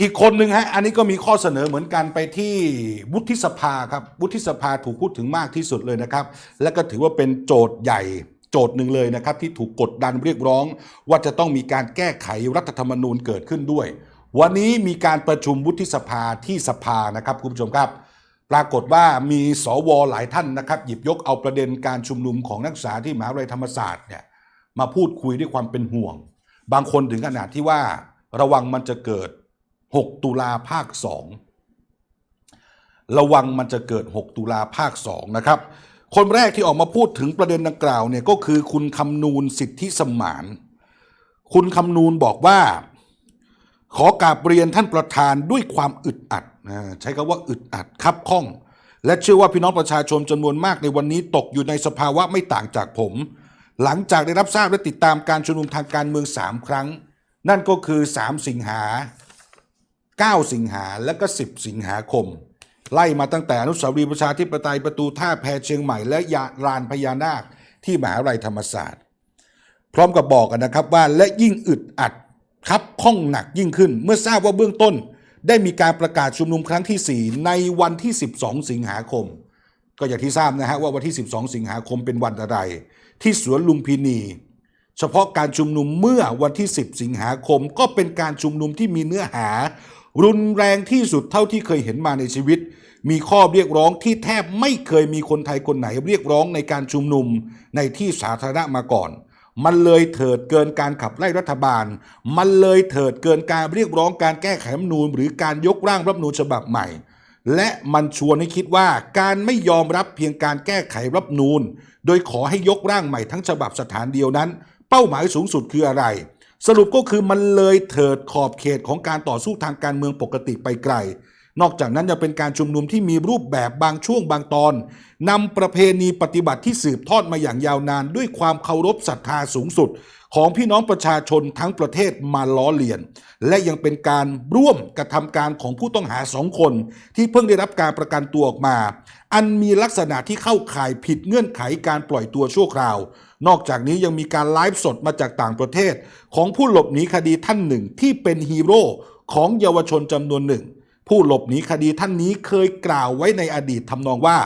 อีกคนหนึ่งฮะ อันนี้ก็มีข้อเสนอเหมือนกันไปที่วุฒิสภาครับ วุฒิสภาถูกพูดถึงมากที่สุดเลยนะครับ และก็ถือว่าเป็นโจทย์ใหญ่โจทย์หนึ่งเลยนะครับ ที่ถูกกดดันเรียกร้อง ว่าจะต้องมีการแก้ไขรัฐธรรมนูญเกิดขึ้นด้วย วันนี้มีการประชุมวุฒิสภาที่สภานะครับคุณผู้ชมครับ ปรากฏว่ามีสวหลายท่านนะครับ หยิบยกเอาประเด็นการชุมนุมของนักศึกษาที่มหาวิทยาลัยธรรมศาสตร์เนี่ยมาพูดคุยด้วยความเป็นห่วง บางคนถึงขนาดที่ว่าระวังมันจะเกิด 6 ตุลาภาค 2 ระวังมันจะเกิด 6 ตุลาภาค 2 นะครับ คนแรกที่ออกมาพูดถึงประเด็นดังกล่าวเนี่ยก็คือคุณคำนูนสิทธิสมาน คุณคำนูนบอกว่า ขอกราบเรียนท่านประธานด้วยความอึดอัดนะใช้คำว่าอึดอัดคับข้อง และเชื่อว่าพี่น้องประชาชนจำนวนมากในวันนี้ตกอยู่ในสภาวะไม่ต่างจากผม หลังจากได้รับทราบและติดตามการชุมนุมทางการเมือง 3 ครั้ง นั่นก็คือ 3 สิงหา 9 สิงหาและก็ 10 สิงหาคม ไล่มาตั้งแต่อนุสาวรีย์ประชาธิปไตยประตูท่าแพเชียงใหม่และยาลานพญานาคที่มหาวิทยาลัยธรรมศาสตร์ พร้อมกับบอกกันนะครับว่าและยิ่งอึดอัดครับข้องหนักยิ่งขึ้น เมื่อทราบว่าเบื้องต้น ได้มีการประกาศชุมนุมครั้งที่ 4 ในวันที่ 12 สิงหาคม ก็อย่างที่ทราบนะฮะว่าวันที่ 12 สิงหาคมเป็นวันอะไร ที่สวนลุมพินีเฉพาะการชุมนุมเมื่อวันที่ 10 สิงหาคม ก็เป็นการชุมนุมที่มีเนื้อหา รุนแรงที่สุดเท่าที่เคยเห็นมาในชีวิต มีข้อเรียกร้องที่แทบไม่เคยมีคนไทยคนไหนเรียกร้องในการชุมนุมในที่สาธารณะมาก่อน มันเลยเถิดเกินการขับไล่รัฐบาล มันเลยเถิดเกินการเรียกร้องการแก้ไขรัฐนูญหรือการยกร่างรัฐนูญฉบับใหม่ และมันชวนให้คิดว่าการไม่ยอมรับเพียงการแก้ไขรัฐนูญโดยขอให้ยกร่างใหม่ทั้งฉบับสถานเดียวนั้น เป้าหมายสูงสุดคืออะไร สรุปก็คือมันเลยเถิดขอบเขตของการต่อสู้ทางการเมืองปกติไปไกล นอกจากนั้นยังเป็นการชุมนุมที่มีรูปแบบบางช่วงบางตอนนำประเพณีปฏิบัติที่สืบทอดมาอย่างยาวนาน ด้วยความเคารพศรัทธาสูงสุด ของพี่น้องประชาชนทั้งประเทศมาล้อเลียน และยังเป็นการร่วมกระทำการของผู้ต้องหาสองคน ที่เพิ่งได้รับการประกันตัวออกมา อันมีลักษณะที่เข้าข่ายผิดเงื่อนไขการปล่อยตัวชั่วคราวนอกจากนี้ยังมีการไลฟ์สดมาจากต่างประเทศ ของผู้หลบหนีคดีท่านหนึ่งที่เป็นฮีโร่ของเยาวชนจำนวนหนึ่ง ผู้หลบหนีคดีท่านนี้เคยกล่าวไว้ในอดีตทำนองว่า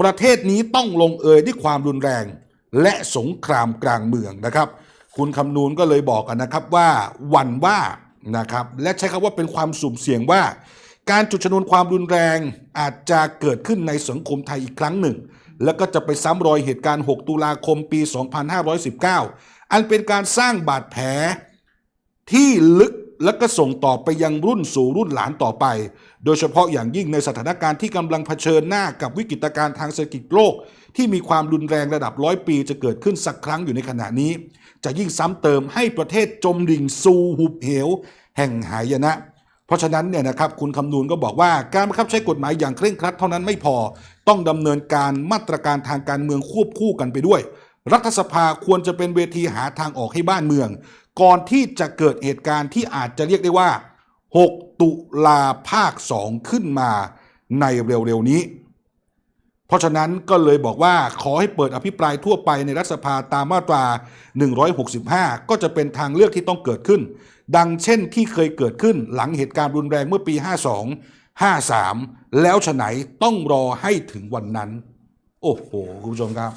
ประเทศนี้ต้องลงเอยด้วยความรุนแรง และสงครามกลางเมืองนะครับ คุณคำนูนก็เลยบอกกันนะครับว่าหวั่นว่านะครับและใช้คำว่าเป็นความสุ่มเสี่ยงว่า การจุดชนวนความรุนแรงอาจจะเกิดขึ้นในสังคมไทยอีกครั้งหนึ่ง แล้วก็จะไปซ้ำรอยเหตุการณ์ 6 ตุลาคมปี 2519 อันเป็นการสร้างบาดแผลที่ลึก และก็ส่งต่อไปยังรุ่นสู่รุ่นหลานต่อไป โดยเฉพาะอย่างยิ่งในสถานการณ์ที่กำลังเผชิญหน้ากับวิกฤตการณ์ทางเศรษฐกิจโลก ที่มีความรุนแรงระดับร้อยปีจะเกิดขึ้นสักครั้งอยู่ในขณะนี้ จะยิ่งซ้ำเติมให้ประเทศจมดิ่งสู่หุบเหว แห่งหายนะเพราะฉะนั้นเนี่ยนะครับคุณคำนูนก็บอกว่าการบังคับใช้กฎหมายอย่างเคร่งครัดเท่านั้นไม่พอ ต้องดำเนินการมาตรการทางการเมืองควบคู่กันไปด้วย รัฐสภาควรจะเป็นเวทีหาทางออกให้บ้านเมือง ก่อนที่จะเกิดเหตุการณ์ที่อาจจะเรียกได้ว่า 6 ตุลาภาค 2 ขึ้นมาในเร็วๆนี้ เพราะฉะนั้นก็เลยบอกว่าขอให้เปิดอภิปรายทั่วไปในรัฐสภาตามมาตรา 165 ก็จะเป็นทางเลือกที่ต้องเกิดขึ้น ดังเช่นที่เคยเกิดขึ้นหลังเหตุการณ์รุนแรงเมื่อปี 52 53 แล้วฉะไหนต้องรอให้ถึงวันนั้น โอ้โห คุณผู้ชมครับ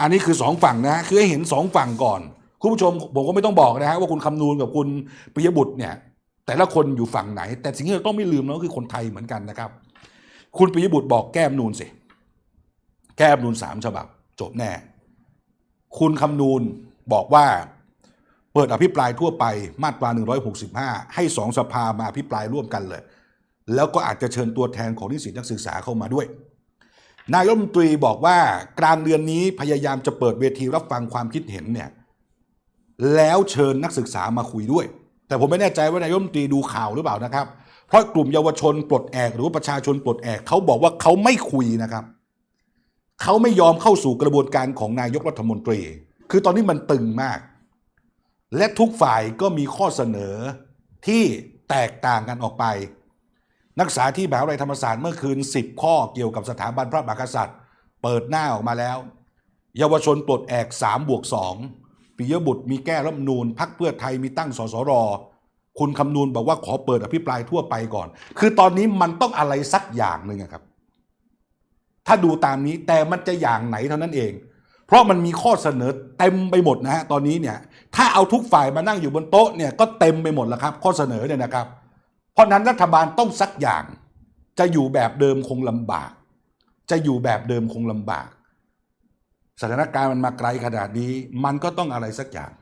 อันนี้คือสองฝั่งนะ คือให้เห็นสองฝั่งก่อน คุณผู้ชมผมก็ไม่ต้องบอกนะฮะว่าคุณคำนูนกับคุณปิยบุตรเนี่ย แต่ละคนอยู่ฝั่งไหน แต่สิ่งที่เราต้องไม่ลืมนะก็คือคนไทยเหมือนกันนะครับ คุณปิยบุตรบอกแก้มนูนสิแก้มนูนสามฉบับ จบแน่ คุณคำนูนบอกว่าเปิดอภิปรายทั่วไปมาตรา 165 ให้สองสภามาอภิปรายร่วมกันเลย แล้วก็อาจจะเชิญตัวแทนของนิสิตนักศึกษาเข้ามาด้วยนายรัฐมนตรีบอกว่ากลางเดือนนี้พยายามจะเปิดเวทีรับฟังความคิดเห็นเนี่ย แล้วเชิญนักศึกษามาคุยด้วย แต่ผมไม่แน่ใจว่านายกมตรีดูข่าวหรือเปล่านะครับ เพราะกลุ่มเยาวชนปลดแอกหรือว่าประชาชนปลดแอกเขาบอกว่าเขาไม่คุยนะครับเขาไม่ยอมเข้าสู่กระบวนการของนายกรัฐมนตรี คือตอนนี้มันตึงมาก และทุกฝ่ายก็มีข้อเสนอที่แตกต่างกันออกไป นักศึกษาที่มหาวิทยาลัยธรรมศาสตร์เมื่อคืน 10 ข้อเกี่ยวกับสถาบันพระมหากษัตริย์ เปิดหน้าออกมาแล้ว เยาวชนปลดแอก3บวก2 ปิยบุตรมีแก้รัฐมนูญพักเพื่อไทยมีตั้งสสรคุณคำนูนบอกว่าขอเปิดอภิปรายทั่วไปก่อน คือตอนนี้มันต้องอะไรสักอย่างหนึ่งครับ ถ้าดูตามนี้แต่มันจะอย่างไหนเท่านั้นเอง เพราะมันมีข้อเสนอเต็มไปหมดนะฮะตอนนี้เนี่ย ถ้าเอาทุกฝ่ายมานั่งอยู่บนโต๊ะเนี่ยก็เต็มไปหมดแล้วครับ ข้อเสนอเนี่ยนะครับ เพราะนั้นรัฐบาลต้องสักอย่าง จะอยู่แบบเดิมคงลำบาก จะอยู่แบบเดิมคงลำบาก สถานการณ์มันมาไกลขนาดนี้ มันก็ต้องอะไรสักอย่าง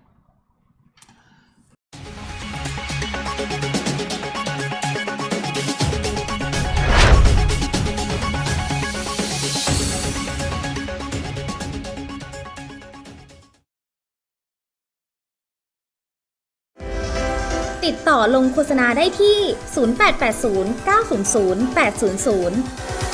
ติดต่อลงโฆษณาได้ที่ 0880 900 800เ